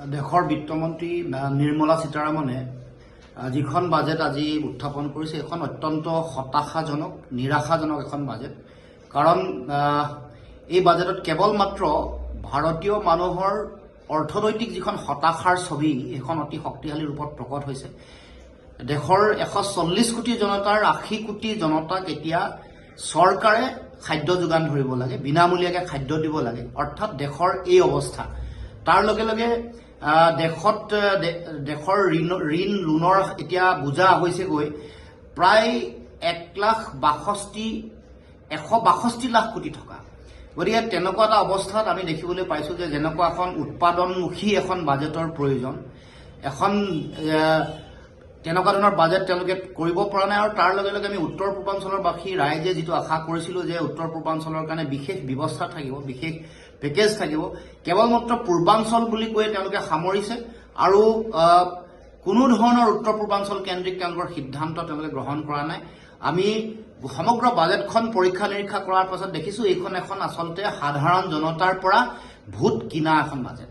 দেশৰ বিত্তমন্ত্ৰী নিৰ্মলা সীতাৰামনে আহ, যিখন বাজেট আজি উত্থাপন কৰিছে এখন অত্যন্ত হতাশাজনক নিৰাশাজনক এখন বাজেট। কাৰণ এই বাজেটত কেৱল মাত্ৰ ভাৰতীয় মানুহৰ অৰ্থনৈতিক যিখন হতাশাৰ ছবি সেইখন অতি শক্তিশালী ৰূপত প্ৰকট হৈছে। দেশৰ এশ চল্লিছ কোটি জনতাৰ আশী কোটি জনতাক এতিয়া চৰকাৰে খাদ্য যোগান ধৰিব লাগে বিনামূলীয়াকৈ খাদ্য দিব লাগে অৰ্থাৎ দেশৰ এই অৱস্থা। তাৰ লগে লগে দেশত দেশৰ ঋণ ঋণ লোনৰ এতিয়া বোজা হৈছেগৈ। প্ৰায় এক লাখ বাষষ্ঠি এশ বাষষ্ঠি লাখ কোটি টকা। গতিকে তেনেকুৱা এটা অৱস্থাত আমি দেখিবলৈ পাইছোঁ যে যেনেকুৱা এখন উৎপাদনমুখী এখন বাজেটৰ প্ৰয়োজন। এখন তেনেকুৱা ধৰণৰ বাজেট তেওঁলোকে কৰিব পৰা নাই আৰু তাৰ লগে লগে আমি উত্তৰ পূৰ্বাঞ্চলৰ বাসী ৰাইজে যিটো আশা কৰিছিলোঁ যে উত্তৰ পূৰ্বাঞ্চলৰ কাৰণে বিশেষ ব্যৱস্থা থাকিব বিশেষ পেকেজ থাকিব কেৱল মাত্ৰ পূৰ্বাঞ্চল বুলি কৈ তেওঁলোকে সামৰিছে আৰু কোনো ধৰণৰ উত্তৰ পূৰ্বাঞ্চল কেন্দ্ৰিক তেওঁলোকৰ সিদ্ধান্ত তেওঁলোকে গ্ৰহণ কৰা নাই। আমি সমগ্ৰ বাজেটখন পৰীক্ষা নিৰীক্ষা কৰাৰ পাছত দেখিছোঁ এইখন এখন আচলতে সাধাৰণ জনতাৰ পৰা ভোট কিনা এখন বাজেট